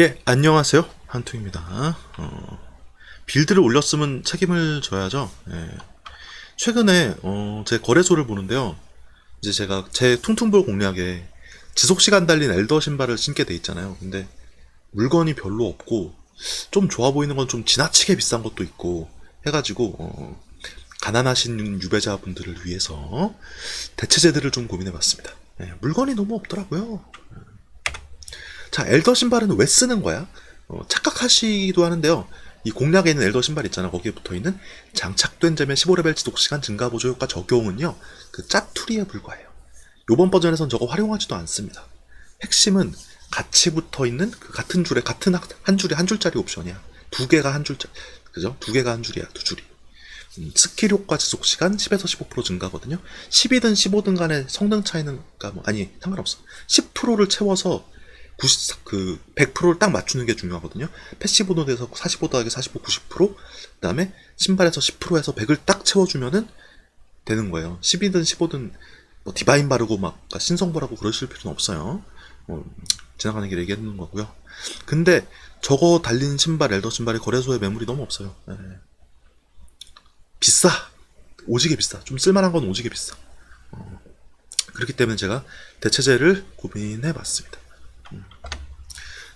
예, 안녕하세요. 한퉁입니다. 어, 빌드를 올렸으면 책임을 져야죠. 예. 최근에 어, 제 거래소를 보는데요. 이제 제가 제 퉁퉁볼 공략에 지속 시간 달린 엘더 신발을 신게 돼 있잖아요. 근데 물건이 별로 없고 좀 좋아 보이는 건 좀 지나치게 비싼 것도 있고 해가지고 어, 가난하신 유배자분들을 위해서 대체제들을 좀 고민해봤습니다. 예, 물건이 너무 없더라고요. 자, 엘더 신발은 왜 쓰는 거야? 어, 착각하시기도 하는데요. 이 공략에 있는 엘더 신발 있잖아. 거기에 붙어 있는 장착된 점의 15레벨 지속 시간 증가 보조 효과 적용은요. 그 짜투리에 불과해요. 요번 버전에선 저거 활용하지도 않습니다. 핵심은 같이 붙어 있는 그 같은 줄에 같은 학- 한 줄에 한 줄짜리 옵션이야. 두 개가 한 줄짜리. 그죠? 두 개가 한 줄이야. 두 줄이. 음, 스킬 효과 지속 시간 10에서 15% 증가거든요. 10이든 15든 간의 성능 차이는 그러니까 뭐 아니 상관없어. 10%를 채워서 90, 그 100%를 딱 맞추는 게 중요하거든요. 패시브 노드에서 45 더하기 45, 90%, 그다음에 신발에서 10%에서 100을 딱 채워주면은 되는 거예요. 10이든 15든 뭐 디바인 바르고 막 그러니까 신성보라고 그러실 필요는 없어요. 뭐 지나가는 길에 얘기하는 거고요. 근데 저거 달린 신발, 엘더 신발의 거래소에 매물이 너무 없어요. 예. 비싸. 오지게 비싸. 좀 쓸만한 건 오지게 비싸. 어, 그렇기 때문에 제가 대체제를 고민해 봤습니다.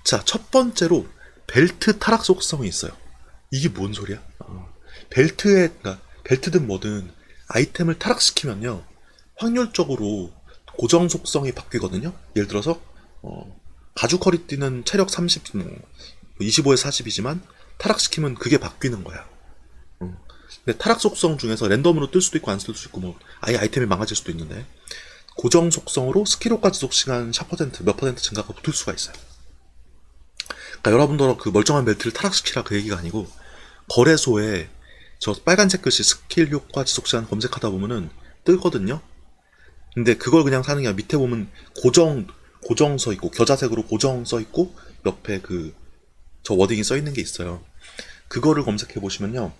자, 첫 번째로 벨트 타락 속성이 있어요. 이게 뭔 소리야? 어, 벨트에, 그러니까 벨트든 뭐든 아이템을 타락시키면요, 확률적으로 고정 속성이 바뀌거든요. 예를 들어서 어, 가죽 허리 띠는 체력 30, 뭐 25에서 40이지만 타락시키면 그게 바뀌는 거야. 음. 근데 타락 속성 중에서 랜덤으로 뜰 수도 있고 안뜰 수도 있고 뭐 아예 아이템이 망가질 수도 있는데 고정 속성으로 스킬 효과 지속 시간 4%, 몇 퍼센트 증가가 붙을 수가 있어요. 그러니까 여러분들 그 멀쩡한 벨트를 타락시키라 그 얘기가 아니고 거래소에 저 빨간색 글씨 스킬 효과 지속 시간 검색하다 보면은 뜨거든요. 근데 그걸 그냥 사는 게 아니라 밑에 보면 고정 고정 써 있고 겨자색으로 고정 써 있고 옆에 그 저 워딩이 써 있는 게 있어요. 그거를 검색해 보시면요.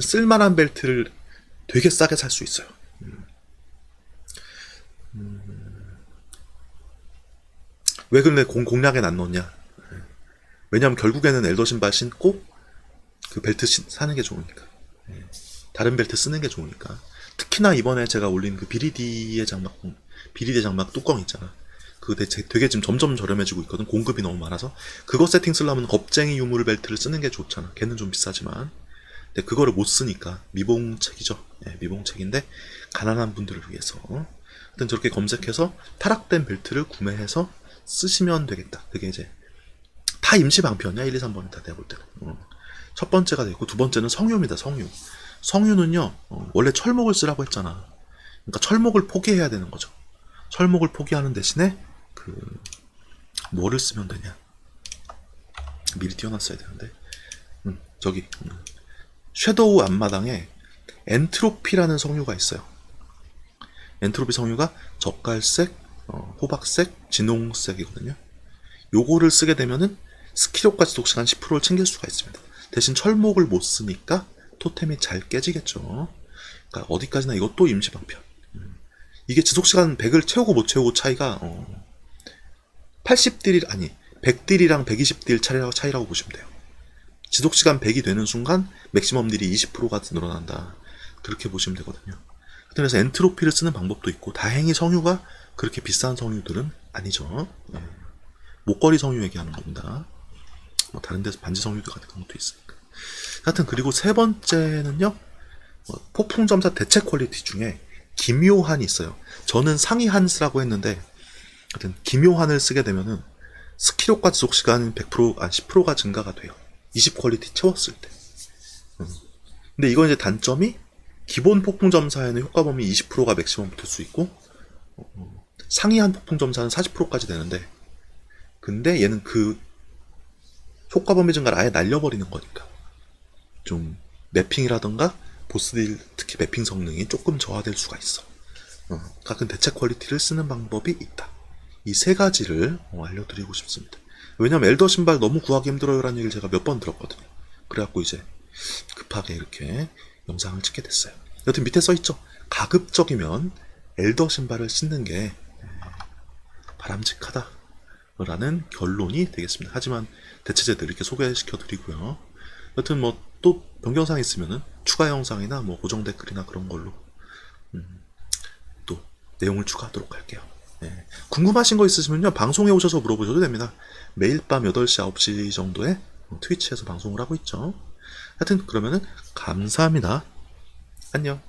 쓸만한 벨트를 되게 싸게 살 수 있어요. 왜 근데 공, 공략엔 안 넣냐? 왜냐면 결국에는 엘더 신발 신고 그 벨트 신- 사는 게 좋으니까. 예. 다른 벨트 쓰는 게 좋으니까. 특히나 이번에 제가 올린 그 비리디의 장막, 비리디 장막 뚜껑 있잖아. 그거 대체 되게 지금 점점 저렴해지고 있거든. 공급이 너무 많아서. 그거 세팅 쓰려면 겁쟁이 유물 벨트를 쓰는 게 좋잖아. 걔는 좀 비싸지만. 근데 그거를 못 쓰니까 미봉책이죠. 예, 미봉책인데 가난한 분들을 위해서. 하여튼 저렇게 검색해서 타락된 벨트를 구매해서 쓰시면 되겠다. 그게 이제 다 임시 방편이야 1, 2, 3번이 다 내가 볼 때는. 어. 첫 번째가 되고 두 번째는 성유입니다 성유. 성유는요 어, 원래 철목을 쓰라고 했잖아. 그러니까 철목을 포기해야 되는 거죠. 철목을 포기하는 대신에 그 뭐를 쓰면 되냐? 미리 띄워놨어야 되는데. 음, 저기 음. 섀도우 앞마당에 엔트로피라는 성유가 있어요. 엔트로피 성유가 젓갈색, 어, 호박색, 진홍색이거든요. 요거를 쓰게 되면은 스킬 효과 지속 시간 10%를 챙길 수가 있습니다. 대신 철목을 못 쓰니까 토템이 잘 깨지겠죠. 그러니까 어디까지나 이것도 임시 방편. 음. 이게 지속 시간 100을 채우고 못 채우고 차이가 어, 80딜이 아니 100딜이랑 120딜 차이라고, 차이라고 보시면 돼요. 지속 시간 100이 되는 순간 맥시멈 딜이 20%가 늘어난다. 그렇게 보시면 되거든요. 그래서 엔트로피를 쓰는 방법도 있고 다행히 성유가 그렇게 비싼 성유들은 아니죠. 예. 목걸이 성유 얘기하는 겁니다. 뭐 다른 데서 반지 성유도 같은 것도 있으니까. 하여튼 그리고 세 번째는요. 뭐 폭풍 점사 대체 퀄리티 중에 기묘한이 있어요. 저는 상위 한스라고 했는데 하여튼 기묘한을 쓰게 되면은 스킬 효과 지속 시간 100%아 10%가 증가가 돼요. 20 퀄리티 채웠을 때. 음. 근데 이건 이제 단점이 기본 폭풍 점사에는 효과 범위 20%가 맥시멈 붙을 수 있고 어, 상위 한 폭풍 점사는 40%까지 되는데 근데 얘는 그 효과 범위 증가를 아예 날려버리는 거니까 좀 매핑이라던가 보스딜 특히 매핑 성능이 조금 저하될 수가 있어. 어, 가끔 대체 퀄리티를 쓰는 방법이 있다. 이 세 가지를 어, 알려드리고 싶습니다. 왜냐면 엘더 신발 너무 구하기 힘들어요 라는 얘기를 제가 몇 번 들었거든요. 그래갖고 이제 급하게 이렇게 영상을 찍게 됐어요. 여튼 밑에 써있죠. 가급적이면 엘더 신발을 신는 게 에, 바람직하다. 라는 결론이 되겠습니다. 하지만 대체제들 이렇게 소개시켜 드리고요. 여튼 뭐 또 변경사항 있으면은 추가 영상이나 뭐 고정 댓글이나 그런 걸로 음, 또 내용을 추가하도록 할게요. 네. 궁금하신 거 있으시면요 방송에 오셔서 물어보셔도 됩니다. 매일 밤 8시 9시 정도에 트위치에서 방송을 하고 있죠. 하여튼 그러면은 감사합니다. 안녕.